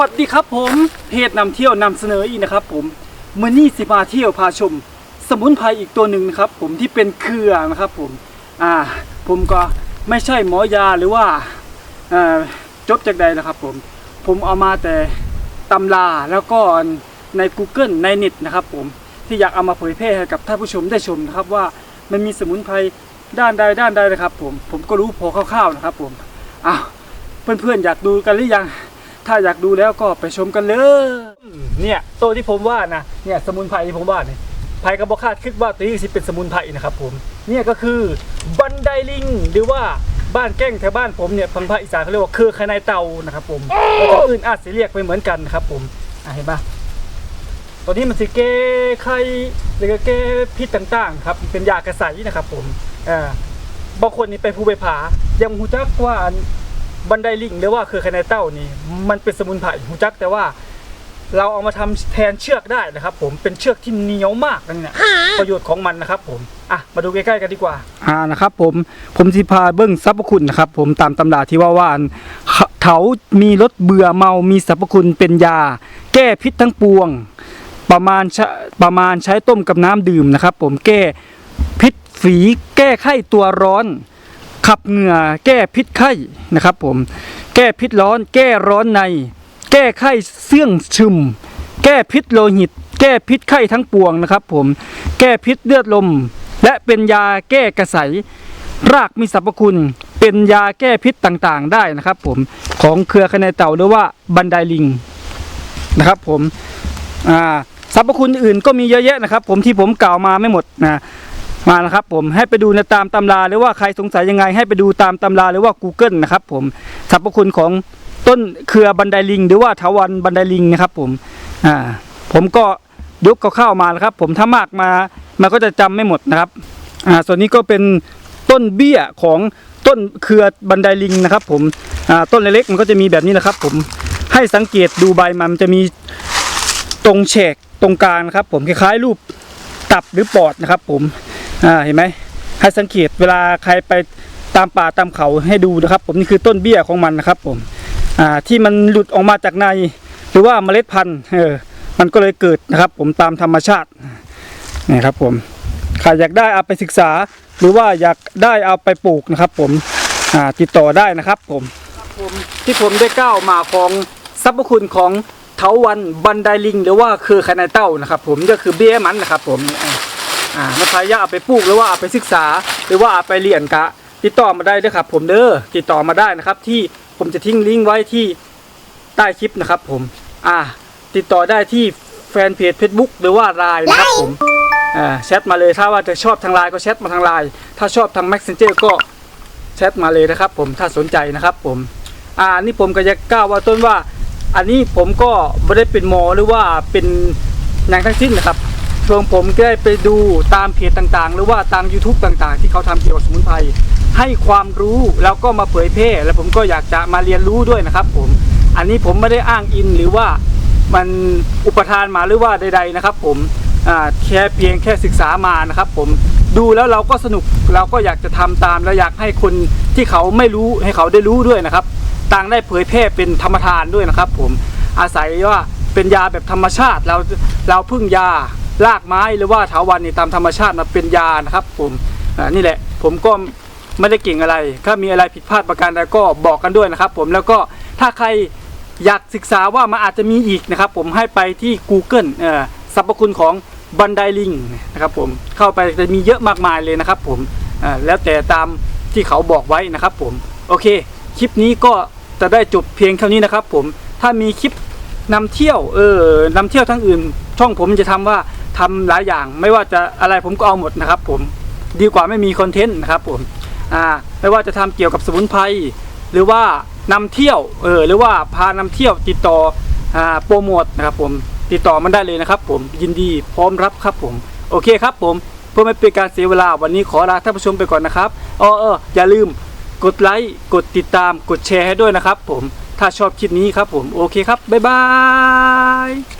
สวัสดีครับผมเพจนำเที่ยวนำเสนออีกนะครับ ผมเมื่อนี่สิมาเที่ยวพาชม สมุนไพรอีกตัวหนึ่งนะครับ ผมที่เป็นเครือนะครับ ผมอ่าผมก็ไม่ใช่หมอยาหรือว่าอ่าจบจากใดนะครับ ผมผมเอามาแต่ตำราแล้วก็ใน Google ในเน็ตนะครับ ผมที่อยากเอามาเผยแพร่ให้กับท่านผู้ชมได้ชมนะครับว่ามันมีสมุนไพรด้านใดด้านใดนะครับ ผมผมก็รู้พอคร่าวๆนะครับ ผมอ้าวเพื่อนๆอยากดูกันหรือยัง ถ้าอยากดูแล้วก็ไปชมกันเลยเนี่ยตัวที่ผมว่านะเนี่ยสมุนไพรที่ผมว่าเนี่ยไพรกระบอกคาดคิดว่าตัวนี้สิเป็นสมุนไพรนะครับผมเนี่ยก็คือบันไดลิงหรือว่าบ้านแก้งแถวบ้านผมเนี่ยพังภาคอีสานเขาเรียกว่าเครือคานายเตานะครับผมแล้วก็อื่นอาจจะเรียกไปเหมือนกันนะครับผมอะเห็นปะตัวนี้มันสิแก้ไข้หรือก็แก้พิษต่างๆครับเป็นยากระใสนะครับผมอ่าบางคนนี่ไปภูไปผายังหูจักว่า บันไดลิงหรือว่าคือคานาเต้านี่มันเป็นสมุนไพรหูจักแต่ว่าเราเอามาทำแทนเชือกได้นะครับ ผมเป็นเชือกที่เหนียวมากนั่นเนี่ยประโยชน์ของมันนะครับ ผมอะมาดูใกล้ๆกันดีกว่า อ่านะครับ ผมผมสิพาเบิ้งสรรพคุณนะครับ ผมตามตำราที่ว่าว่าอันเขาเขามีรสเบื่อเมามีสรรพคุณเป็นยา แก้พิษทั้งปวง ประมาณใช้ประมาณใช้ต้มกับน้ำดื่มนะครับ ผมแก้พิษฝีแก้ไข้ตัวร้อน ขับเหงื่อแก้พิษไข้นะครับผมแก้พิษร้อน แก้ร้อนใน แก้ไข้เสื่องซึม แก้พิษโลหิต แก้พิษไข้ทั้งปวงนะครับผมแก้พิษเลือดลม และเป็นยาแก้กระใสรากมีสรรพคุณเป็นยาแก้พิษต่างๆ ได้นะครับผมของเครือคะแนเต่าหรือว่าบันไดลิงนะครับผมอ่าสรรพคุณอื่นก็มีเยอะแยะนะครับ ผมที่ผมกล่าวมาไม่หมดนะ มานะครับผมให้ไปดูในตามตำราหรือว่าใครสงสัยยังไง ให้ไปดูตามตำราหรือว่า Google นะครับผมสรรพคุณของต้นเครือบันไดลิง หรือว่าถาวันบันไดลิงนะครับผมอ่าผมก็ยกเข้ามาแล้วครับ ผมถ้ามากมามันก็จะจำไม่หมดนะครับอ่าส่วนนี้ก็เป็นต้นเบี้ยของต้นเครือบันไดลิงนะครับ ผมอ่าต้นเล็กๆมันก็จะมีแบบนี้นะครับ ผมให้สังเกตดูใบมันมันจะมีตรงแฉกตรงกลางนะครับ ผมคล้ายๆรูปตับหรือปอดนะครับ ผม อ่าเห็นไหมให้สังเกตเวลาใครไปตามป่าตามเขาให้ดูนะครับ ผมนี่คือต้นเบี้ยของมันนะครับผมอ่าที่มันหลุดออกมาจากใน หรือว่าเมล็ดพันธุ์เออมันก็เลยเกิดนะครับ ผมตามธรรมชาตินี่ครับผมใครอยากได้เอาไปศึกษา หรือว่าอยากได้เอาไปปลูกนะครับ ผมอ่าติดต่อได้นะครับผมผมที่ผมได้ก้าวมาของสรรพย์คุณของเถาวันบันไดลิง หรือว่าคือคานาเต้านะครับ ผมก็คือเบี้ยมันนะครับ ผม อ่ามาพายาเอาไปปลูกหรือว่าเอาไปศึกษา หรือว่าเอาไปเรียนกะ ติดต่อมาได้ด้วยครับ ผมเด้อติดต่อมาได้นะครับ ที่ผมจะทิ้งลิงก์ไว้ที่ใต้คลิปนะครับ ผม อ่า ติดต่อได้ที่แฟนเพจ Facebook หรือว่าไลน์นะครับผมอ่าแชทมาเลยถ้าว่าจะชอบทางไลน์ก็แชทมาทางไลน์ถ้าชอบทาง Messenger ก็แชทมาเลยนะครับ ผมถ้าสนใจนะครับ ผมอ่านี่ผมก็จะกล่าวว่าต้นว่า อันนี้ผมก็ไม่ได้เป็นหมอหรือว่าเป็นอย่างทั้งสิ้นนะครับ ช่วงผมได้ไปดูตามเพจต่างๆ หรือว่าตาม YouTube ต่างๆ ที่เขาทำเกี่ยวกับสมุนไพรให้ความรู้แล้วก็มาเผยแพร่แล้วผมก็อยากจะมาเรียนรู้ด้วยนะครับ ผม อันนี้ผมไม่ได้อ้างอิงหรือว่ามันอุปทานมาหรือว่าใด ๆนะครับ ผมแค่เพียงแค่ศึกษามานะครับ ผมดูแล้วเราก็สนุกเราก็อยากจะทำตามแล้วอยากให้คนที่เขาไม่รู้ให้เขาได้รู้ด้วยนะครับต่างได้เผยแพร่เป็นธรรมทานด้วยนะครับ ผมอาศัยว่าเป็นยาแบบธรรมชาติเราเราพึ่งยา รากไม้หรือว่าเถาวันนี่ตามธรรมชาติมาเป็นยานะครับ ผมนี่แหละ ผมก็ไม่ได้เก่งอะไร ถ้ามีอะไรผิดพลาดประการใดก็บอกกันด้วยนะครับ ผมแล้วก็ถ้าใครอยากศึกษาว่ามันอาจจะมีอีกนะครับ ผมให้ไปที่ Google เอ่อสรรพคุณของบันไดลิงนะครับ ผมเข้าไปจะมีเยอะมากมายเลยนะครับ ผมแล้วแต่ตามที่เขาบอกไว้นะครับ ผมโอเค คลิปนี้ก็จะได้จบเพียงเท่านี้นะครับ ผมถ้ามีคลิปนำเที่ยวเออนำเที่ยวทั้งอื่น ช่องผมจะทำว่า ทำหลายอย่าง ไม่ว่าจะอะไรผมก็เอาหมดนะครับ ผมดีกว่าไม่มีคอนเทนต์นะครับผมอ่าไม่ว่าจะทำเกี่ยวกับสมุนไพรหรือว่านำเที่ยวเออหรือว่าพานำเที่ยวติดต่ออ่าโปรโมทนะครับผมติดต่อมันได้เลยนะครับ ผมยินดีพร้อมรับครับผมโอเคครับผมเพื่อไม่เป็นการเสียเวลาวันนี้ขอลาท่านผู้ชมไปก่อนนะครับอ๋อเอออย่าลืมกดไลค์กดติดตามกดแชร์ให้ด้วยนะครับ ผมถ้าชอบคลิปนี้ครับผมโอเคครับบ๊ายบาย